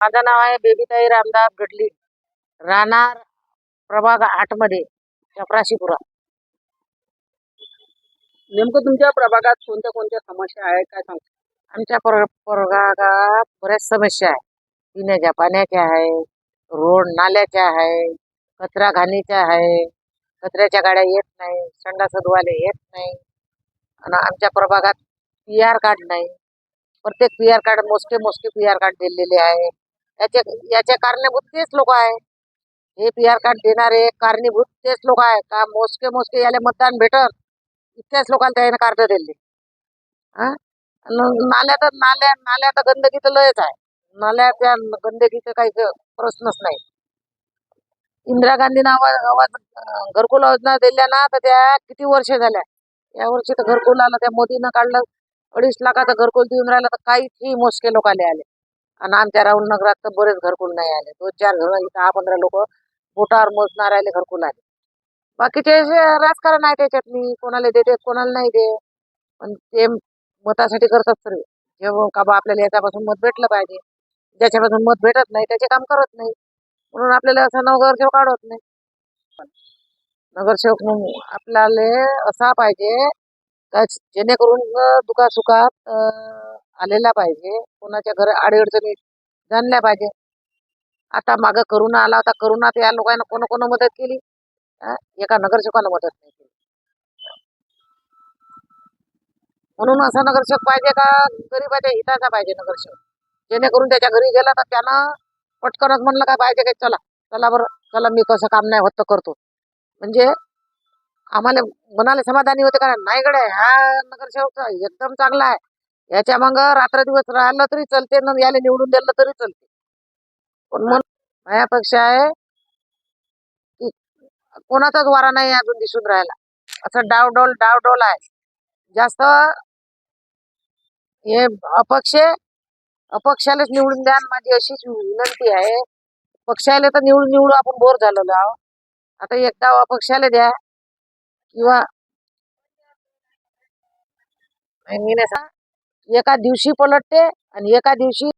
माझं नाव आहे बेबीताई रामदास गडली. राहणार प्रभाग आठमध्ये चपराशीपुरा नेमकं तुमच्या प्रभागात कोणत्या कोणत्या समस्या आहेत? काय सांगता? आमच्या पर प्रभागात बऱ्याच समस्या आहे पिण्याच्या पाण्याच्या आहे रोड नाल्याच्या आहे कचरा घाणीच्या आहे कचऱ्याच्या गाड्या येत नाही संडास धुवाले येत नाही. आणि आमच्या प्रभागात पी आर कार्ड नाही. प्रत्येक पी आर कार्ड मोजके मोजके पी आर कार्ड दिलेले आहे याचे याचे कारणीभूत तेच लोक आहे. हे पी आर कार्ड देणारे कारणीभूत तेच लोक आहे का? मोजके मोजके याले मतदान भेटत इतक्याच लोकांना त्याने कार्ड दिले. हा न- नाल्यात नाल्या नाल्यात गंदगी तर लयच आहे. नाल्याच्या गंदगीचं काही प्रश्नच नाही. इंदिरा गांधीनं आवाज आवाज घरकुल योजना दिल्या ना तर त्या किती वर्ष झाल्या? या वर्षी तर घरकुल आलं त्या मोदीनं काढलं. अडीच लाखाचं घरकुल देऊन राहिलं तर काहीच मोजके लोक आले आले. आणि आमच्या राहुल नगरात तर बरेच घरकुल नाही आले. दोन चार घर दहा पंधरा लोक बोटावर मोजणार आले घरकुल आले. बाकीचे राजकारण आहे त्याच्यातनी कोणाला देते कोणाला नाही दे पण ते मतासाठी करतात सर्व. जेव्हा का बा आपल्याला याच्यापासून मत भेटलं पाहिजे. ज्याच्यापासून मत भेटत नाही त्याचे काम करत नाही. म्हणून आपल्याला असं नगरसेवक काढत नाही. नगरसेवक म्हणून आपल्याला असा पाहिजे का जेणेकरून दुखासुखात अं, आलेला पाहिजे. कोणाच्या घर अडीअडचणी जाणल्या पाहिजे. आता मागं करोना आला होता. करोनात या लोकांना कोण कोण मदत केली? एका नगरसेवकानं मदत नाही केली. म्हणून असा नगरसेवक पाहिजे का? गरीबाच्या हिताचा पाहिजे नगरसेवक. जेणेकरून त्याच्या घरी गेला तर त्यानं पटकनच म्हणलं काय पाहिजे काय चला चला बरं. चला मी कसं काम नाही होत तर करतो. म्हणजे आम्हाला मनाला समाधानी होते का? नाही गड्या हा नगरसेवक एकदम चांगला आहे. याच्या मग रात्र दिवस राहिलं तरी चलते न याला निवडून दिलं तरी चलते. पण मग माझ्यापेक्षा आहे की कोणाचाच वारा नाही अजून दिसून राहिला. असं डावडोल डावडोल आहे. जास्त हे अपक्ष अपक्षालाच निवडून द्या माझी अशीच विनंती आहे. पक्षाला तर निवडून निवडू आपण बोर झालेलो आहोत. आता एकदा अपक्षाला द्या किंवा मी नाही एका दिवशी पलटते आणि एका दिवशी